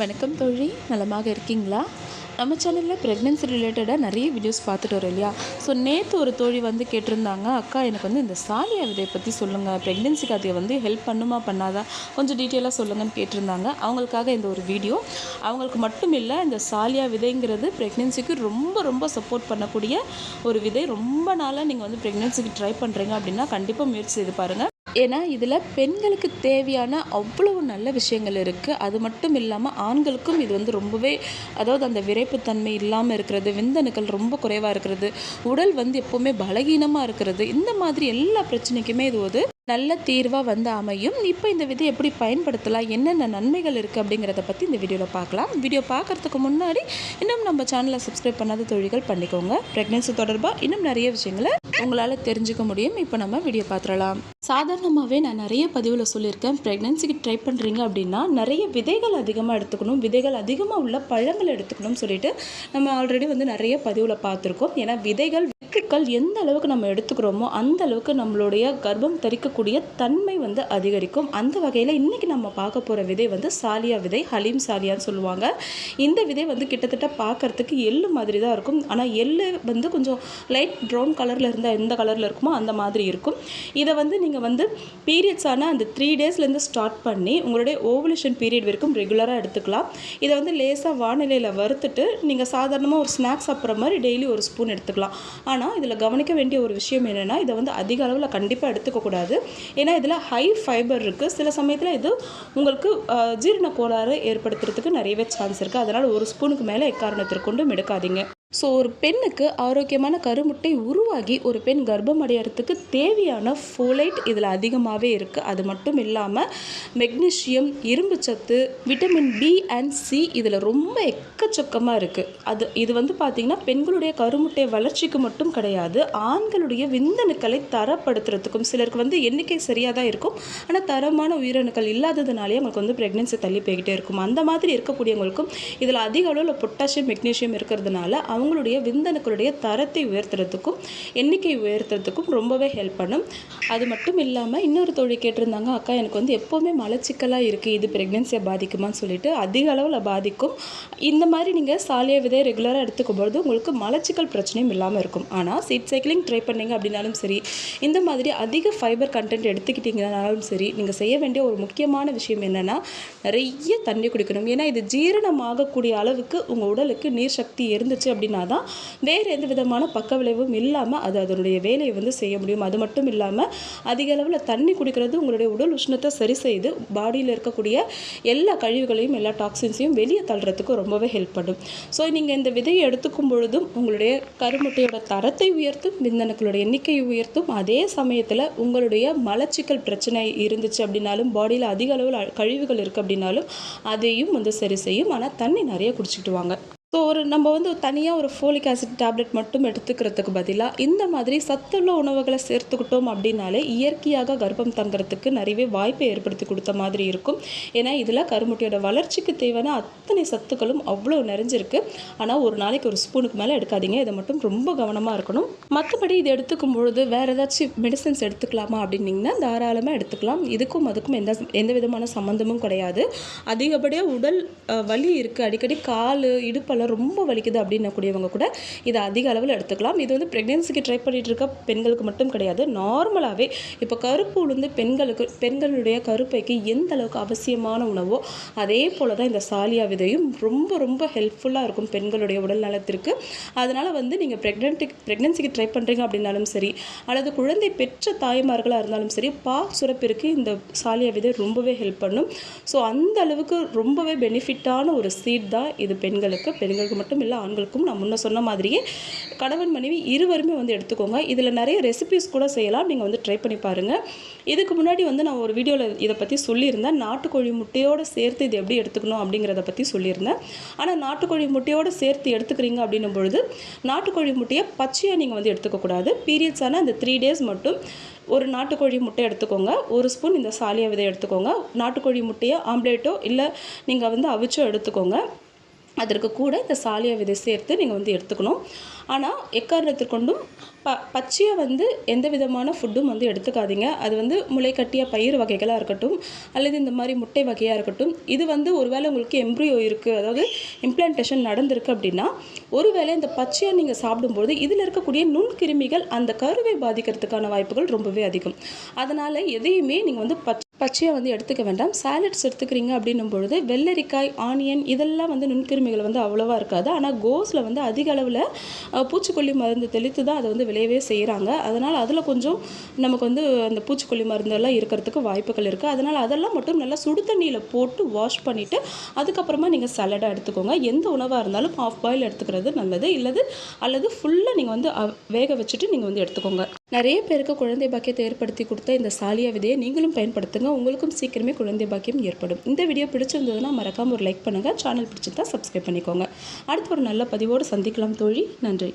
வணக்கம் தோழி. நலமாக இருக்கீங்களா? நம்ம சேனலில் ப்ரெக்னென்சி ரிலேட்டடாக நிறைய வீடியோஸ் பார்த்துட்டு வரோம் இல்லையா? ஸோ நேற்று ஒரு தோழி வந்து கேட்டிருந்தாங்க அக்கா எனக்கு வந்து இந்த சாலியா விதையை பற்றி சொல்லுங்கள் ப்ரெக்னென்சிக்கு அதை வந்து ஹெல்ப் பண்ணுமா பண்ணாதா? கொஞ்சம் டீட்டெயிலாக சொல்லுங்கன்னு கேட்டிருந்தாங்க. அவங்களுக்காக இந்த ஒரு வீடியோ அவங்களுக்கு மட்டும் இல்லை இந்த சாலியா விதைங்கிறது ப்ரெக்னென்சிக்கு ரொம்ப ரொம்ப சப்போர்ட் பண்ணக்கூடிய ஒரு விதை. ரொம்ப நாளாக நீங்கள் வந்து ப்ரெக்னென்சிக்கு ட்ரை பண்ணுறீங்க அப்படின்னா கண்டிப்பாக முயற்சி செய்து பாருங்கள் ஏன்னா இதில் பெண்களுக்கு தேவையான அவ்வளவு நல்ல விஷயங்கள் இருக்குது அது மட்டும் இல்லாமல் ஆண்களுக்கும் இது வந்து ரொம்பவே அதாவது அந்த விரைப்புத்தன்மை இல்லாமல் இருக்கிறது விந்தணுக்கள் ரொம்ப குறைவாக இருக்கிறது உடல் வந்து எப்போவுமே பலகீனமாக இருக்கிறது இந்த மாதிரி எல்லா பிரச்சனைக்குமே இது ஒரு நல்ல தீர்வாக வந்து அமையும். இப்போ இந்த விதை எப்படி பயன்படுத்தலாம் என்னென்ன நன்மைகள் இருக்குது அப்படிங்கிறத பற்றி இந்த வீடியோவில் பார்க்கலாம். வீடியோ பார்க்குறதுக்கு முன்னாடி இன்னும் நம்ம சேனலை சப்ஸ்கிரைப் பண்ணாத தொழில்கள் பண்ணிக்கோங்க. ப்ரெக்னென்சி தொடர்பாக இன்னும் நிறைய விஷயங்களை உங்களால் தெரிஞ்சுக்க முடியும். இப்போ நம்ம வீடியோ பார்த்துடலாம். சாதாரணமாகவே நான் நிறைய பதிவில் சொல்லியிருக்கேன். ப்ரெக்னென்சிக்கு ட்ரை பண்ணுறீங்க அப்படின்னா நிறைய விதைகள் அதிகமாக எடுத்துக்கணும். விதைகள் அதிகமாக உள்ள பழங்கள் எடுத்துக்கணும்னு சொல்லிட்டு நம்ம ஆல்ரெடி வந்து நிறைய பதிவில் பார்த்துருக்கோம். ஏன்னா விதைகள் வித்துக்கள் எந்த அளவுக்கு நம்ம எடுத்துக்கிறோமோ அந்த அளவுக்கு நம்மளுடைய கர்ப்பம் தரிக்கக்கூடிய தன்மை வந்து அதிகரிக்கும். அந்த வகையில் இன்றைக்கி நம்ம பார்க்க போகிற விதை வந்து சாலியா விதை ஹலீம் சாலியான்னு சொல்லுவாங்க. இந்த விதை வந்து கிட்டத்தட்ட பார்க்கறதுக்கு எள்ளு மாதிரி தான் இருக்கும். ஆனால் எள்ளு வந்து கொஞ்சம் லைட் ப்ரௌன் கலரில் இருந்தால் எந்த கலரில் இருக்குமோ அந்த மாதிரி இருக்கும். இதை வந்து நீங்கள் வந்து பீரியட்ஸ் ஆனால் அந்த த்ரீ டேஸ்லேருந்து ஸ்டார்ட் பண்ணி உங்களுடைய ஓவலேஷன் பீரியட் வரைக்கும் ரெகுலராக எடுத்துக்கலாம். இதை வந்து லேசாக வானிலையில் வறுத்துட்டு நீங்கள் சாதாரணமாக ஒரு ஸ்நாக்ஸ் சாப்பிட்ற மாதிரி டெய்லி ஒரு ஸ்பூன் எடுத்துக்கலாம். ஆனால் இதில் கவனிக்க வேண்டிய ஒரு விஷயம் என்னென்னா இதை வந்து அதிக அளவில் கண்டிப்பாக எடுத்துக்கக்கூடாது ஏன்னா இதில் ஹை ஃபைபர் இருக்குது சில சமயத்தில் இது உங்களுக்கு ஜீரண கோளாறு ஏற்படுத்துறதுக்கு நிறையவே சான்ஸ் இருக்குது அதனால் ஒரு ஸ்பூனுக்கு மேலே எக்காரணத்திற்கு கொண்டும் எடுக்காதீங்க. ஸோ ஒரு பெண்ணுக்கு ஆரோக்கியமான கருமுட்டை உருவாகி ஒரு பெண் கர்ப்பம் அடையறதுக்கு தேவையான ஃபோலைட் இதில் அதிகமாகவே இருக்குது அது மட்டும் இல்லாமல் மெக்னீஷியம் இரும்பு சத்து விட்டமின் பி அண்ட் சி இதில் ரொம்ப எக்கச்சக்கமாக இருக்குது அது இது வந்து பார்த்திங்கன்னா பெண்களுடைய கருமுட்டை வளர்ச்சிக்கு மட்டும் கிடையாது ஆண்களுடைய விந்தணுக்களை தரப்படுத்துறதுக்கும் சிலருக்கு வந்து எண்ணிக்கை சரியாக தான் இருக்கும். ஆனால் தரமான உயிரணுக்கள் இல்லாததுனாலே அவங்களுக்கு வந்து ப்ரெக்னென்சி தள்ளி போய்கிட்டே இருக்கும். அந்த மாதிரி இருக்கக்கூடியவங்களுக்கும் இதில் அதிக அளவில் பொட்டாசியம் மெக்னீஷியம் இருக்கிறதுனால அவங்களுடைய விந்தணுக்களுடைய தரத்தை உயர்த்துறதுக்கும் எண்ணிக்கை உயர்த்துறதுக்கும் ரொம்பவே ஹெல்ப் பண்ணும். அது மட்டும் இல்லாமல் இன்னொரு தொழில் கேட்டிருந்தாங்க அக்கா எனக்கு வந்து எப்போவுமே மலச்சிக்கலாக இருக்குது இது ப்ரெக்னென்சியை பாதிக்குமான்னு சொல்லிட்டு அதிக அளவில் பாதிக்கும். இந்த மாதிரி நீங்கள் சாலிய விதை ரெகுலராக எடுத்துக்கும் பொழுது உங்களுக்கு மலச்சிக்கல் பிரச்சனையும் இல்லாமல் இருக்கும். ஆனால் சீட் சைக்கிளிங் ட்ரை பண்ணீங்க அப்படின்னாலும் சரி இந்த மாதிரி அதிக ஃபைபர் கண்டென்ட் எடுத்துக்கிட்டீங்கனாலும் சரி நீங்கள் செய்ய வேண்டிய ஒரு முக்கியமான விஷயம் என்னென்னா நிறைய தண்ணி குடிக்கணும். ஏன்னா இது ஜீரணமாகக்கூடிய அளவுக்கு உங்கள் உடலுக்கு நீர் சக்தி இருந்துச்சு அப்படின்னா தான் வேறு எந்த விதமான பக்க விளைவும் இல்லாமல் அது அதனுடைய வேலையை வந்து செய்ய முடியும். அது மட்டும் இல்லாமல் அதிக அளவில் தண்ணி குடிக்கிறது உங்களுடைய உடல் உஷ்ணத்தை சரி செய்து பாடியில் இருக்கக்கூடிய எல்லா கழிவுகளையும் எல்லா டாக்ஸின்ஸையும் வெளியே தள்ளுறதுக்கு ரொம்பவே ஹெல்ப் பண்ணும். ஸோ நீங்கள் இந்த விதையை எடுத்துக்கும் பொழுதும் உங்களுடைய கருமுட்டையோட தரத்தை உயர்த்தும் விந்தணுக்களோட எண்ணிக்கையை உயர்த்தும் அதே சமயத்தில் உங்களுடைய மலச்சிக்கல் பிரச்சனை இருந்துச்சு அப்படின்னாலும் பாடியில் அதிக அளவில் கழிவுகள் இருக்குது அப்படின்னாலும் அதையும் வந்து சரி செய்யும். ஆனால் தண்ணி நிறைய குடிச்சிக்கிட்டு வாங்க. ஸோ ஒரு நம்ம வந்து தனியாக ஒரு ஃபோலிக் ஆசிட் டேப்லெட் மட்டும் எடுத்துக்கிறதுக்கு பதிலாக இந்த மாதிரி சத்துள்ள உணவுகளை சேர்த்துக்கிட்டோம் அப்படின்னாலே இயற்கையாக கர்ப்பம் தங்குறதுக்கு நிறையவே வாய்ப்பை ஏற்படுத்தி கொடுத்த மாதிரி இருக்கும். ஏன்னா இதில் கருமுட்டையோட வளர்ச்சிக்கு தேவையான அத்தனை சத்துக்களும் அவ்வளோ நிறைஞ்சிருக்கு. ஆனால் ஒரு நாளைக்கு ஒரு ஸ்பூனுக்கு மேலே எடுக்காதீங்க. இதை மட்டும் ரொம்ப கவனமாக இருக்கணும். மற்றபடி இது எடுத்துக்கும் பொழுது வேறு ஏதாச்சும் மெடிசன்ஸ் எடுத்துக்கலாமா அப்படின்னிங்கன்னா தாராளமாக எடுத்துக்கலாம். இதுக்கும் அதுக்கும் எந்த எந்த விதமான சம்மந்தமும் கிடையாது. அதிகப்படியாக உடல் வலி இருக்குது அடிக்கடி கால் இடுப்பெல்லாம் ரொம்ப வலிக்குது அப்படின்னக்கூடியவங்க கூட இதை அதிக அளவில் எடுத்துக்கலாம். இது வந்து ப்ரெக்னென்சிக்கு ட்ரை பண்ணிட்டு இருக்க பெண்களுக்கு மட்டும் கிடையாது. நார்மலாகவே இப்போ கருப்பு உளுந்து பெண்களுக்கு பெண்களுடைய கருப்பைக்கு எந்த அளவுக்கு அவசியமான உணவோ அதே போல் தான் இந்த சாலியா விதையும் ரொம்ப ரொம்ப ஹெல்ப்ஃபுல்லாக இருக்கும் பெண்களுடைய உடல் நலத்திற்கு. அதனால் வந்து நீங்கள் ப்ரெக்னென்ட்டுக்கு ப்ரெக்னென்சிக்கு ட்ரை பண்ணுறீங்க அப்படின்னாலும் சரி அல்லது குழந்தை பெற்ற தாய்மார்களாக இருந்தாலும் சரி பா சுரப்பிற்கு இந்த சாலியா விதை ரொம்பவே ஹெல்ப் பண்ணும். ஸோ அந்த அளவுக்கு ரொம்பவே பெனிஃபிட்டான ஒரு சீட் தான் இது பெண்களுக்கு. பெண்களுக்கு மட்டும் இல்லை ஆண்களுக்கும் நான் முன்ன சொன்ன மாதிரியே கணவன் மனைவி இருவருமே வந்து எடுத்துக்கோங்க. இதில் நிறைய ரெசிபிஸ் கூட செய்யலாம். நீங்கள் வந்து ட்ரை பண்ணி பாருங்கள் இதுக்கு முன்னாடி வந்து நான் ஒரு வீடியோவில் இதை பற்றி சொல்லியிருந்தேன். நாட்டுக்கோழி முட்டையோடு சேர்த்து இது எப்படி எடுத்துக்கணும் அப்படிங்கிறத பற்றி சொல்லியிருந்தேன். ஆனால் நாட்டுக்கோழி முட்டையோடு சேர்த்து எடுத்துக்கிறீங்க அப்படின்னும் பொழுது நாட்டுக்கோழி முட்டையை பச்சையாக நீங்கள் வந்து எடுத்துக்கக்கூடாது பீரியட்ஸ் ஆனால் அந்த த்ரீ டேஸ் மட்டும் ஒரு நாட்டுக்கோழி முட்டை எடுத்துக்கோங்க. ஒரு ஸ்பூன் இந்த சாலியா விதை எடுத்துக்கோங்க. நாட்டுக்கோழி முட்டையை ஆம்லேட்டோ இல்லை நீங்கள் வந்து அவிச்சோ எடுத்துக்கோங்க. அதற்கு கூட இந்த சாலியா விதை சேர்த்து நீங்கள் வந்து எடுத்துக்கணும். ஆனால் எக்காரணத்தை கொண்டும் ப பச்சையாக வந்து எந்த விதமான ஃபுட்டும் வந்து எடுத்துக்காதீங்க. அது வந்து முளைக்கட்டிய பயிர் வகைகளாக இருக்கட்டும் அல்லது இந்த மாதிரி முட்டை வகையாக இருக்கட்டும் இது வந்து ஒருவேளை உங்களுக்கு எம்ப்ரியோ இருக்குது அதாவது இம்ப்ளான்டேஷன் நடந்திருக்கு அப்படின்னா ஒருவேளை இந்த பச்சையாக நீங்கள் சாப்பிடும்போது இதில் இருக்கக்கூடிய நுண்கிருமிகள் அந்த கருவை பாதிக்கிறதுக்கான வாய்ப்புகள் ரொம்பவே அதிகம். அதனால் எதையுமே நீங்கள் வந்து பச்சை பச்சையாக வந்து எடுத்துக்க வேண்டாம். சாலட்ஸ் எடுத்துக்கிறீங்க அப்படின்னும் பொழுது வெள்ளரிக்காய் ஆனியன் இதெல்லாம் வந்து நுண்கிருமிகள் வந்து அவ்வளோவா இருக்காது. ஆனால் கோஸில் வந்து அதிக அளவில் பூச்சிக்கொல்லி மருந்து தெளித்து தான் அதை வந்து விளையவே செய்கிறாங்க அதனால் அதில் கொஞ்சம் நமக்கு வந்து அந்த பூச்சிக்கொல்லி மருந்தெல்லாம் இருக்கிறதுக்கு வாய்ப்புகள் இருக்குது அதனால் அதெல்லாம் மட்டும் நல்லா சுடு தண்ணியில் போட்டு வாஷ் பண்ணிவிட்டு அதுக்கப்புறமா நீங்கள் சலடாக எடுத்துக்கோங்க. எந்த உணவாக இருந்தாலும் ஆஃப் பாயில் எடுத்துக்கிறது நல்லது. இல்லது அல்லது ஃபுல்லாக நீங்கள் வந்து வேக வச்சுட்டு நீங்கள் வந்து எடுத்துக்கோங்க. நிறைய பேருக்கு குழந்தை பாக்கியத்தை ஏற்படுத்தி கொடுத்த இந்த சாலியா விதையை நீங்களும் பயன்படுத்துங்க. உங்களுக்கும் சீக்கிரமே குழந்தை பாக்கியம் ஏற்படும். இந்த வீடியோ பிடிச்சிருந்ததுன்னா மறக்காமல் ஒரு லைக் பண்ணுங்கள் சேனல் பிடிச்சிருந்தா சப்ஸ்கிரைப் பண்ணிக்கோங்க. அடுத்து ஒரு நல்ல பதிவோடு சந்திக்கலாம் தோழி. நன்றி.